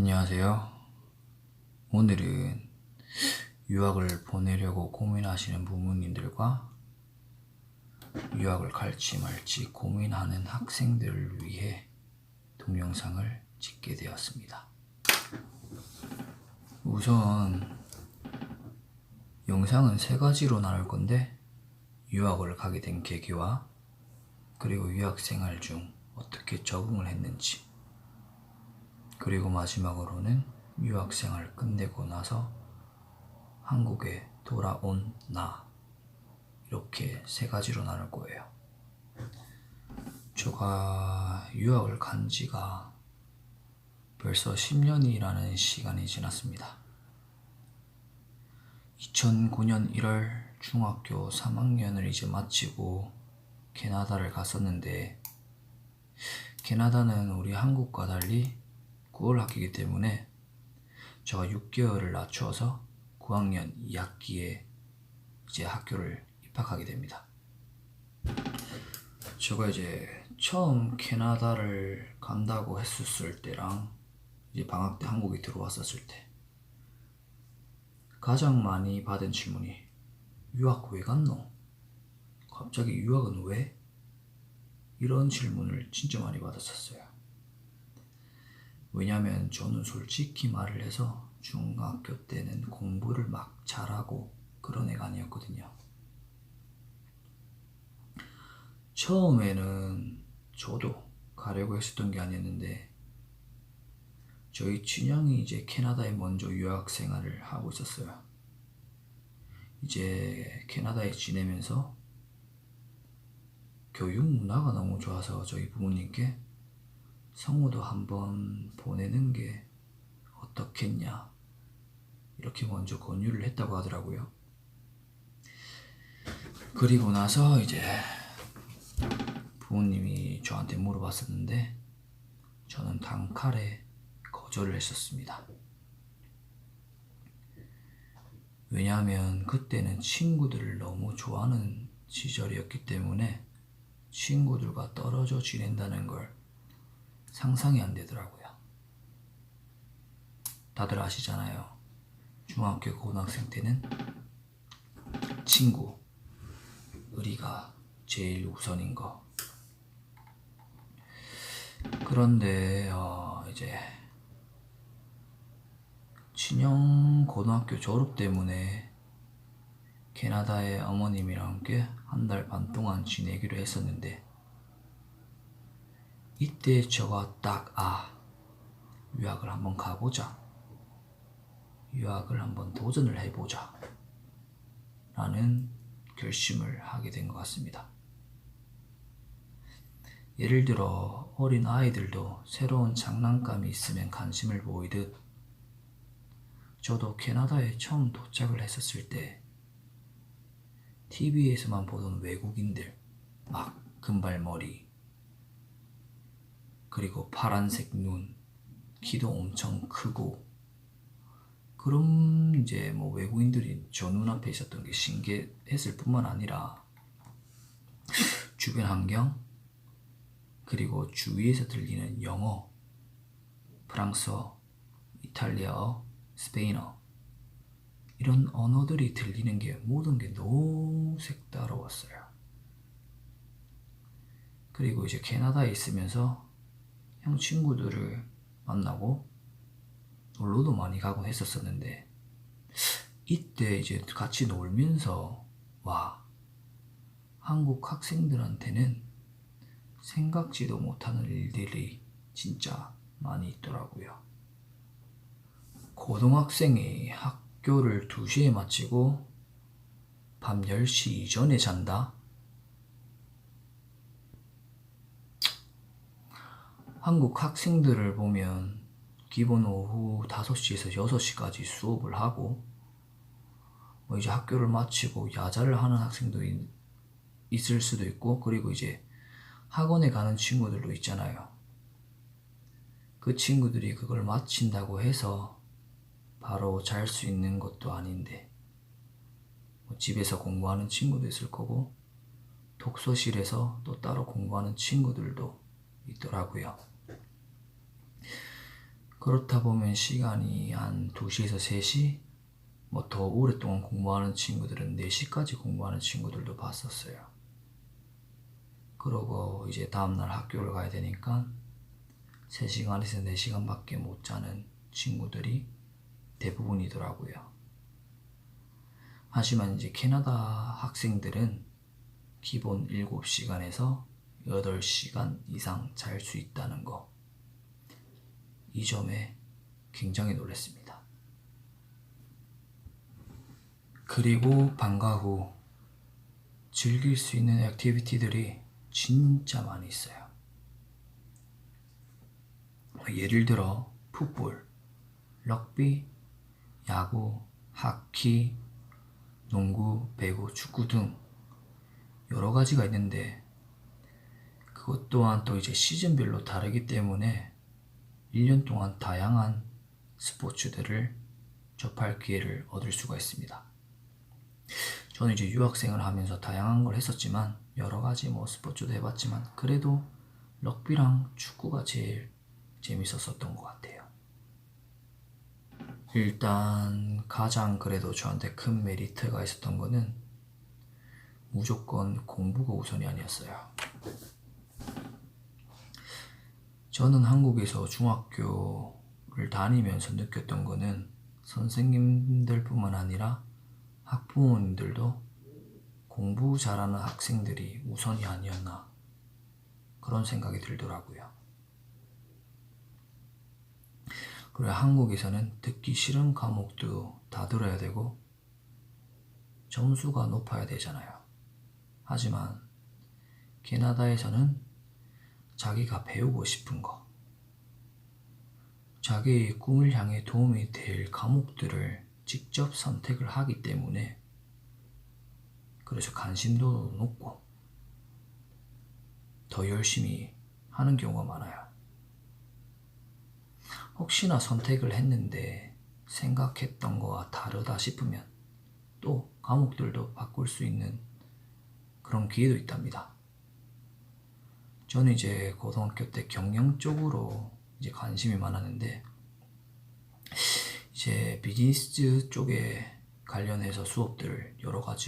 안녕하세요. 오늘은 유학을 보내려고 고민하시는 부모님들과 유학을 갈지 말지 고민하는 학생들을 위해 동영상을 찍게 되었습니다. 우선 영상은 세 가지로 나눌 건데 유학을 가게 된 계기와 그리고 유학 생활 중 어떻게 적응을 했는지 그리고 마지막으로는 유학 생활 끝내고 나서 한국에 돌아온 나 이렇게 세 가지로 나눌 거예요. 제가 유학을 간 지가 벌써 10년이라는 시간이 지났습니다. 2009년 1월 중학교 3학년을 이제 마치고 캐나다를 갔었는데 캐나다는 우리 한국과 달리 9월 학기이기 때문에 제가 6개월을 낮추어서 9학년 2학기에 이제 학교를 입학하게 됩니다. 제가 이제 처음 캐나다를 간다고 했었을 때랑 이제 방학 때 한국에 들어왔었을 때 가장 많이 받은 질문이 유학 왜 갔노? 갑자기 유학은 왜? 이런 질문을 진짜 많이 받았었어요. 왜냐면 저는 솔직히 말을 해서 중학교 때는 공부를 막 잘하고 그런 애가 아니었거든요. 처음에는 저도 가려고 했었던 게 아니었는데 저희 친형이 이제 캐나다에 먼저 유학 생활을 하고 있었어요. 이제 캐나다에 지내면서 교육 문화가 너무 좋아서 저희 부모님께 성우도 한번 보내는 게 어떻겠냐 이렇게 먼저 권유를 했다고 하더라고요. 그리고 나서 이제 부모님이 저한테 물어봤었는데 저는 단칼에 거절을 했었습니다. 왜냐하면 그때는 친구들을 너무 좋아하는 시절이었기 때문에 친구들과 떨어져 지낸다는 걸 상상이 안 되더라고요. 다들 아시잖아요. 중학교, 고등학생 때는 친구, 의리가 제일 우선인 거. 그런데 어, 이제 친형 고등학교 졸업 때문에 캐나다의 어머님이랑 함께 한 달 반 동안 지내기로 했었는데 이때 저가 딱, 아, 유학을 한번 가보자. 유학을 한번 도전을 해보자. 라는 결심을 하게 된 것 같습니다. 예를 들어, 어린 아이들도 새로운 장난감이 있으면 관심을 보이듯, 저도 캐나다에 처음 도착을 했었을 때, TV에서만 보던 외국인들, 막 금발머리, 그리고 파란색 눈, 키도 엄청 크고 그런 이제 뭐 외국인들이 저 눈앞에 있었던 게 신기했을 뿐만 아니라 주변 환경 그리고 주위에서 들리는 영어, 프랑스어, 이탈리아어, 스페인어 이런 언어들이 들리는 게 모든 게 너무 색다르웠어요. 그리고 이제 캐나다에 있으면서 형 친구들을 만나고 놀러도 많이 가고 했었었는데 이때 이제 같이 놀면서 와 한국 학생들한테는 생각지도 못하는 일들이 진짜 많이 있더라고요. 고등학생이 학교를 2시에 마치고 밤 10시 이전에 잔다? 한국 학생들을 보면 기본 오후 5시에서 6시까지 수업을 하고 뭐 이제 학교를 마치고 야자를 하는 학생도 있, 있을 수도 있고 그리고 이제 학원에 가는 친구들도 있잖아요. 그 친구들이 그걸 마친다고 해서 바로 잘 수 있는 것도 아닌데 뭐 집에서 공부하는 친구도 있을 거고 독서실에서 또 따로 공부하는 친구들도 있더라고요. 그렇다 보면 시간이 한 2시에서 3시, 뭐 더 오랫동안 공부하는 친구들은 4시까지 공부하는 친구들도 봤었어요. 그러고 이제 다음날 학교를 가야 되니까 3시간에서 4시간밖에 못 자는 친구들이 대부분이더라고요. 하지만 이제 캐나다 학생들은 기본 7시간에서 8시간 이상 잘 수 있다는 거. 이 점에 굉장히 놀랐습니다. 그리고 방과 후 즐길 수 있는 액티비티들이 진짜 많이 있어요. 예를 들어 풋볼, 럭비, 야구, 하키, 농구, 배구, 축구 등 여러 가지가 있는데 그것 또한 또 이제 시즌별로 다르기 때문에 1년 동안 다양한 스포츠들을 접할 기회를 얻을 수가 있습니다. 저는 이제 유학생을 하면서 다양한 걸 했었지만 여러 가지 뭐 스포츠도 해봤지만 그래도 럭비랑 축구가 제일 재밌었었던 것 같아요. 일단 가장 그래도 저한테 큰 메리트가 있었던 거는 무조건 공부가 우선이 아니었어요. 저는 한국에서 중학교를 다니면서 느꼈던 거는 선생님들 뿐만 아니라 학부모님들도 공부 잘하는 학생들이 우선이 아니었나 그런 생각이 들더라고요. 그리고 한국에서는 듣기 싫은 과목도 다 들어야 되고 점수가 높아야 되잖아요. 하지만 캐나다에서는 자기가 배우고 싶은 거, 자기의 꿈을 향해 도움이 될 과목들을 직접 선택을 하기 때문에 그래서 관심도 높고 더 열심히 하는 경우가 많아요. 혹시나 선택을 했는데 생각했던 거와 다르다 싶으면 또 과목들도 바꿀 수 있는 그런 기회도 있답니다. 저는 이제 고등학교 때 경영 쪽으로 이제 관심이 많았는데 이제 비즈니스 쪽에 관련해서 수업들을 여러 가지